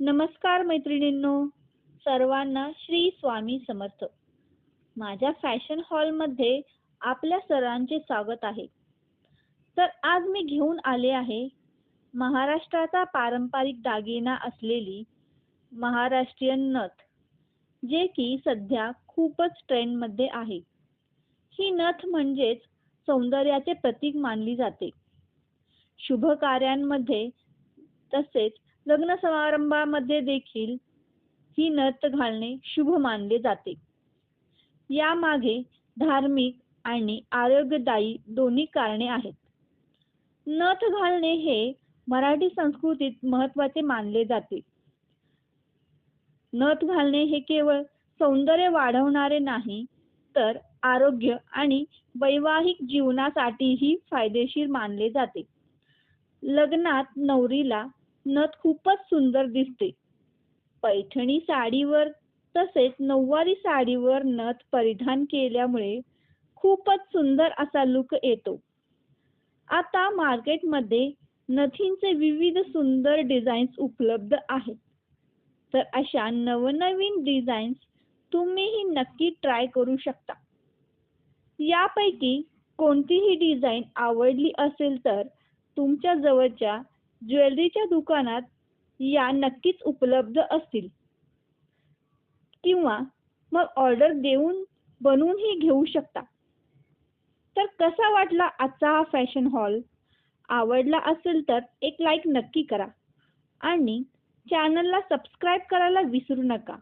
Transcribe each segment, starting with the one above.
नमस्कार मैत्रिणींनो सर्वांना श्री स्वामी समर्थ. माझ्या फॅशन हॉलमध्ये आपल्या सरांचे स्वागत आहे. तर आज मी घेऊन आले आहे महाराष्ट्राचा पारंपरिक दागिना असलेली महाराष्ट्रीयन नथ जे की सध्या खूपच ट्रेंडमध्ये आहे. ही नथ म्हणजेच सौंदर्याचे प्रतीक मानली जाते. शुभ कार्यांमध्ये तसेच लग्न समारंभामध्ये देखील ही नथ घालणे शुभ मानले जाते. यामागे धार्मिक आणि आरोग्यदायी दोन्ही कारणे आहेत. नथ घालणे हे मराठी संस्कृतीत महत्त्वाचे मानले जाते. नथ घालणे हे केवळ सौंदर्य वाढवणारे नाही तर आरोग्य आणि वैवाहिक जीवनासाठीही फायदेशीर मानले जाते. लग्नात नवरीला नथ खूपच सुंदर दिसते. पैठणी साडीवर तसेच नऊवारी साडीवर नथ परिधान केल्यामुळे खूपच सुंदर असा लुक येतो. आता मार्केटमध्ये नथींचे विविध सुंदर डिझाईन्स उपलब्ध आहेत. तर अशा नवनवीन डिझाईन्स तुम्हीही नक्की ट्राय करू शकता. यापैकी कोणतीही डिझाईन आवडली असेल तर तुमच्या जवळच्या ज्वेलरीच्या दुकानात या नक्कीच उपलब्ध असतील. किंवा मग ऑर्डर देऊन बनवूनही घेऊ शकता. तर कसा वाटला आजचा हा फॅशन हॉल आवडला असेल तर एक लाईक नक्की करा. आणि चॅनलला सबस्क्राईब करायला विसरू नका.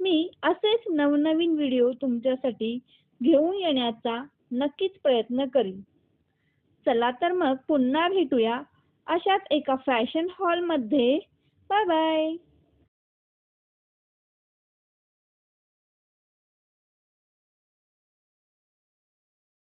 मी असेच नवनवीन व्हिडिओ तुमच्यासाठी घेऊन येण्याचा नक्कीच प्रयत्न करीन. चला तर मग पुन्हा भेटूया. अशाच एका फॅशन हॉलमध्ये बाय बाय.